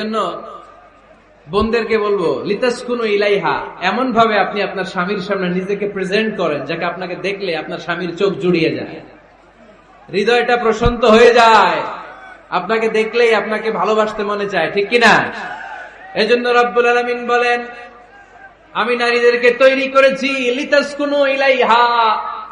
জন্য বোনদেরকে বলব, লিতাসকুনু ইলাইহা এমন ভাবে আপনি আপনার স্বামীর সামনে নিজেকে প্রেজেন্ট করেন, যাকে আপনাকে দেখলে আপনার স্বামীর চোখ জুড়িয়ে যায়। হৃদয়টা প্রশান্ত হয়ে যায়। আপনাকে দেখলেই আপনাকে ভালোবাসতে মনে চায়, ঠিক কিনা? এজন্য রব্বুল আলমিন বলেন, আমি নারীদেরকে তৈরি করেছি, লিতাসকুনু ইলাইহা।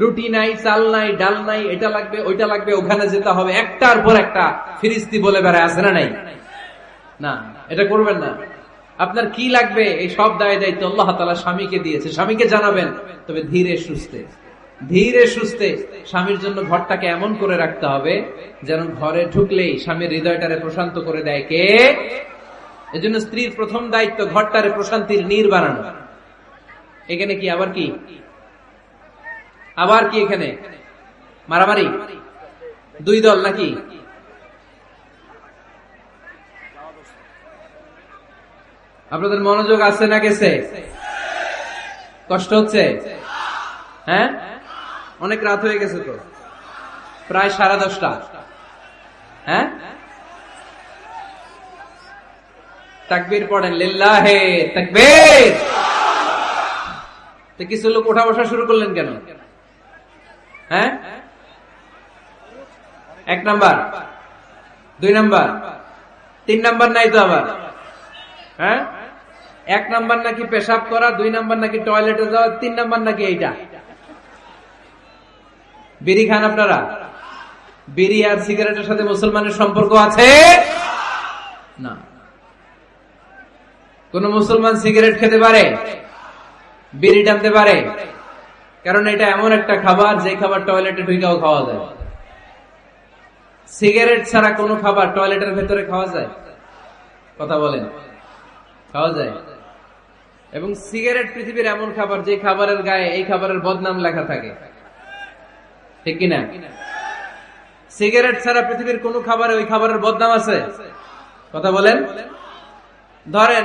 রুটি নাই, চাল নাই, ডাল নাই, এটা লাগবে, ওইটা লাগবে, ওখানে যেতে হবে। একটার পর একটা ফিরিস্তি বলে বেড়ায়, আছে না নাই? না, এটা করবেন না। আপনার কি লাগবে? এই সব দায় দায়িত্ব আল্লাহ তালা স্বামীকে দিয়েছে। স্বামীকে জানাবেন, তবে ধীরে সুস্থে। ধীরে সুস্থে স্বামীর জন্য ঘরটাকে এমন করে রাখতে হবে, যেন ঘরে ঢুকলেই স্বামীর হৃদয়টারে প্রশান্ত করে দেয় কে? এজন্য স্ত্রীর প্রথম দায়িত্ব ঘরটারে প্রশান্তির নীর বানানো। এখানে কি আবার কি? আবার কি এখানে? মারামারি? দুই দল নাকি? আপনাদের মনোযোগ আছে না গেছে? কষ্ট হচ্ছে? হ্যাঁ? অনেক রাত হয়ে গেছে তো। প্রায় সাড়ে দশটা। হ্যাঁ? তাকবীর পড়েন, লিল্লাহে তাকবীর! কিছু লোক ওঠা বসা শুরু করলেন কেন? হ্যাঁ? এক নাম্বার। দুই নাম্বার। তিন নাম্বার নাই তো আবার। হ্যাঁ? এক নাম্বার নাকি পেশাব করা, দুই নাম্বার নাকি টয়লেটে যাওয়া, তিন নাম্বার নাকি এইটা? বিড়ি খান আপনারা? বিড়ি আর সিগারেটের সাথে মুসলমানের সম্পর্ক আছে? না। কোন মুসলমান সিগারেট খেতে পারে? বিড়ি টানতে পারে? কারণ এটা এমন একটা খাবার, যে খাবার টয়লেটে ঢুকাও খাওয়া যায়। সিগারেট ছাড়া কোনো খাবার টয়লেটের ভেতরে খাওয়া যায়? কথা বলেন। খাওয়া যায়। এবং সিগারেট পৃথিবীর এমন খাবার, যে খাবারের গায়ে এই খাবারের বদনাম লেখা থাকে। ঠিক কিনা? সিগারেট ছাড়া পৃথিবীর কোন খাবারে ওই খাবারের বদনাম আছে? কথা বলেন। ধরেন,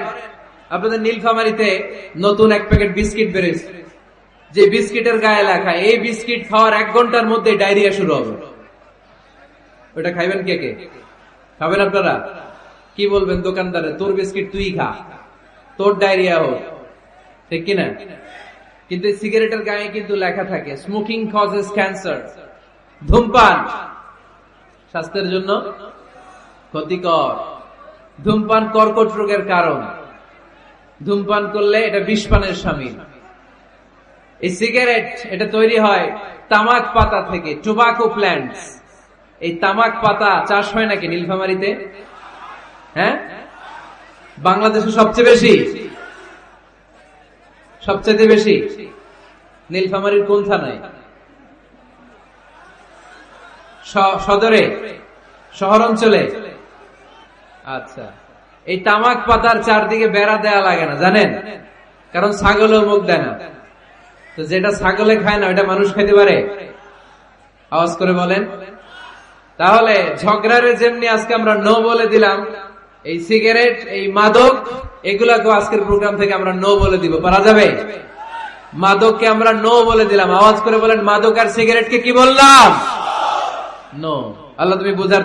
আপনাদের নীলফামারিতে নতুন এক প্যাকেট বিস্কিট বেরোয়েছে যে বিস্কিটের গায়ে লেখা, এই বিস্কিট খাওয়ার এক ঘণ্টার মধ্যে ডায়রিয়া শুরু হবে। ওটা খাইবেন কে কে? খাবেন আপনারা? কি বলবেন দোকানদারে? তোর বিস্কিট তুই খা। তোর ডায়রিয়া হোক। ঠিক কিনা? কিন্তু সিগারেটের গায়ে কিন্তু লেখা থাকে স্মোকিং কজেস ক্যান্সার ধূমপান। স্বাস্থ্যের জন্য ক্ষতিকর। ধূমপান কর্কট রোগের কারণ। ধূমপান করলে এটা বিষপানের সামিল এই সিগারেট, এটা তৈরি হয় তামাক পাতা থেকে টোবাকো প্ল্যান্টস এই তামাক পাতা চাষ হয় নাকি নীলফামারিতে? হ্যাঁ? বাংলাদেশে সবচেয়ে বেশি? সবচেয়ে বেশি? নীলফামারির কোন থানায়? সদরে? শহর অঞ্চলে আচ্ছা। এই তামাক পাতার চারদিকে বেড়া দেয়া লাগে না, জানেন? কারণ ছাগলও মুখ দেয় না। তো যেটা ছাগলে খায় না ওটা মানুষ খেতে পারে? আওয়াজ করে বলেন। তাহলে ঝগড়ারে যেমনি আজকে আমরা নো বলে দিলাম, এই সিগারেট, এই মাদক এগুলাকে আজকের প্রোগ্রাম থেকে আমরা নো বলে দিব। পারা যাবে? মাদককে আমরা নো বলে দিলাম। আওয়াজ করে বলেন, মাদক আর সিগারেটকে কি বললাম? নো। আল্লাহ তুমি বুঝার